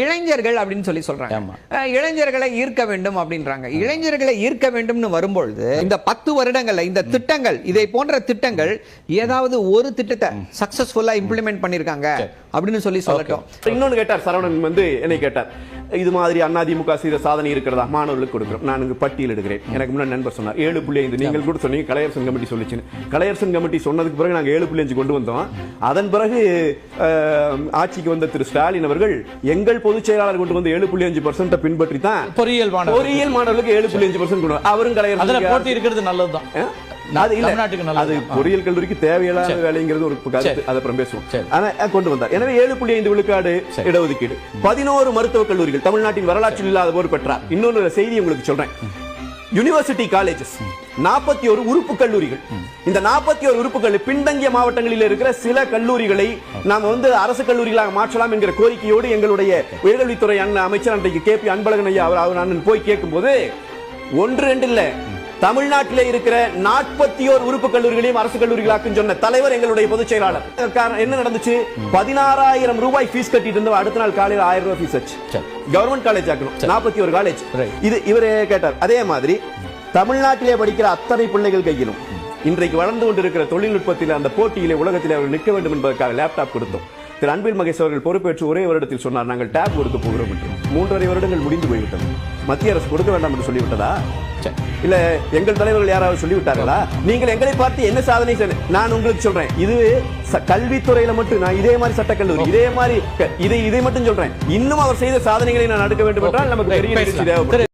இளைஞர்கள் அப்படின்னு சொல்லி சொல்றாங்க. இளைஞர்களை ஈர்க்க வேண்டும் அப்படின்றாங்க. இளைஞர்களை ஈர்க்க வேண்டும்னு வரும்பொழுது இந்த பத்து வருடங்கள்ல இந்த திட்டங்கள் இதை போன்ற திட்டங்கள் ஏதாவது ஒரு திட்டத்தை சக்சஸ்ஃபுல்லா இம்ப்ளிமெண்ட் பண்ணிருக்காங்க அப்படின்னு சொல்லி சொல்லட்டும். இன்னொன்னு கேட்டார் சரவணன் வந்து என்னை கேட்டார். இது மாதிரி அதிமுக செய்த சாதனை இருக்கிறதா? மாணவர்களுக்கு கொடுக்கிறோம். நான் இங்கு பட்டியல் எடுக்கிறேன் எனக்கு முன்னாடி நண்பர் சொன்னார். ஏழு புள்ளி ஐந்து. நீங்கள் கூட சொன்னீங்க. கலையரசன் கமிட்டி சொல்லிச்சுன்னு. கலையரசன் கமிட்டி சொன்னதுக்கு பிறகு நாங்கள் ஏழு புள்ளி அஞ்சு கொண்டு வந்தோம். அதன் பிறகு ஆட்சிக்கு வந்த திரு ஸ்டாலின் அவர்கள் எங்கள் பொதுச் செயலாளர் கொண்டு வந்த ஏழு புள்ளி அஞ்சு பர்சன்ட் பின்பற்றி தான் பொறியியல் மாணவர் பொறியியல் மாணவர்களுக்கு ஏழு புள்ளி அஞ்சு பர்சன்ட் கொண்டு. அவரும் கலையரசன் போட்டி இருக்கிறது நல்லதுதான்? அது பொறியியல் கல்லூரிக்கு தேவையில்லாத வேலைங்கிறது ஒரு கருத்து. அது அப்புறம் பேசுவோம். ஆனா கொண்டு வந்தார். எனவே ஏழு புள்ளி ஐந்து விழுக்காடு. இடஒதுக்கீடு. பதினோரு மருத்துவக் கல்லூரிகள் தமிழ்நாட்டின் வரலாற்றில் இல்லாத போர் பெற்றார். இன்னொரு செய்தி உங்களுக்கு சொல்றேன். யுனிவர்சிட்டி காலேஜஸ் நாற்பத்தி ஒரு உறுப்பு கல்லூரிகள். இந்த நாற்பத்தி ஒரு உறுப்பு கல்லூரி பின்தங்கிய மாவட்டங்களில் இருக்கிற சில கல்லூரிகளை நாம வந்து அரசு கல்லூரிகளாக மாற்றலாம் என்கிற கோரிக்கையோடு எங்களுடைய உயர்கல்வித்துறை அண்ணன் அமைச்சர் அன்றைக்கு கே பி அன்பழகன் ஐயா அவர் அண்ணன் போய் கேட்கும்போது ஒன்று ரெண்டு இல்ல. தமிழ்நாட்டிலே இருக்கிற நாற்பத்தி ஓர் உறுப்பு கல்லூரிகளையும் அரசு கல்லூரிகளாக்கும் சொன்ன தலைவர் எங்களுடைய பொதுச் செயலாளர். என்ன நடந்துச்சு? பதினாறாயிரம் ரூபாய் ஃபீஸ் கட்டிட்டு இருந்தோம் அடுத்த நாள் காலையில் ஆயிரம் ரூபாய் ஃபீஸ் சரி. கவர்மெண்ட் காலேஜ் ஆக்கணும். நாற்பத்தி ஒரு காலேஜ். இது இவரே கேட்டார். அதே மாதிரி தமிழ்நாட்டிலே படிக்கிற அத்தனை பிள்ளைகள் கையிலும் இன்றைக்கு வளர்ந்து கொண்டிருக்கிற தொழில்நுட்பத்தில் அந்த போட்டியிலே உலகத்தில் அவர்கள் நிற்க வேண்டும் என்பதற்காக லேப்டாப் கொடுத்தோம். திரு அன்பில் மகேஷ் அவர்கள் பொறுப்பேற்று ஒரே வருடத்தில் சொன்னார் நாங்கள் டேப் கொடுக்க போகிறோம் என்று. மூன்றரை வருடங்கள் முடிந்து போய்விட்டது. மத்திய அரசு கொடுக்க வேண்டாம் என்று சொல்லிவிட்டதா. இல்ல எங்கள் தலைவர்கள் யாராவது சொல்லிவிட்டார்களா? நீங்கள் எங்களை பார்த்து என்ன சாதனை செய்ய நான் உங்களுக்கு சொல்றேன். இது கல்வித்துறையில மட்டும் நான் இதே மாதிரி சட்டக்கல்லூரி இதே மாதிரி இதை இதை மட்டும் சொல்றேன். இன்னும் அவர் செய்த சாதனைகளை நான் அடுக்க வேண்டும் என்றால் நமக்கு பெரிய. தேவைப்படும்.